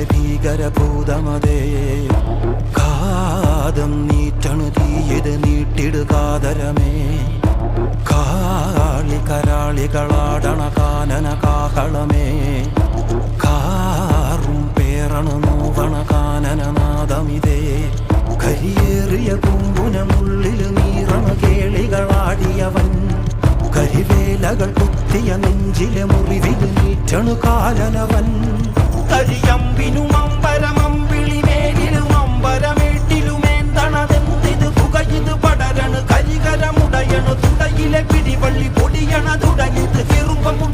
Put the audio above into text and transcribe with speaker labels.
Speaker 1: കാളിലെ ഭീകരഭൂതമതേ. കാതം നീറ്റണു തീയത് നീട്ടിടുകാതരമേ കാളി കരാളികളാടണ കാനന കാഹളമേ. കാറും പേറണു നോവണ കാനനനാദമിതേ കരിയേറിയ കുമ്പുനമുള്ളിൽ നീറണ കേളികളാടിയവൻ. കരിവേലകൾ കുത്തിയ നെഞ്ചിലെ മുറിവിൽ നീറ്റണു കാലനവൻ പൊടിയണ തുടങ്ങിത് ചെറുമ്പമും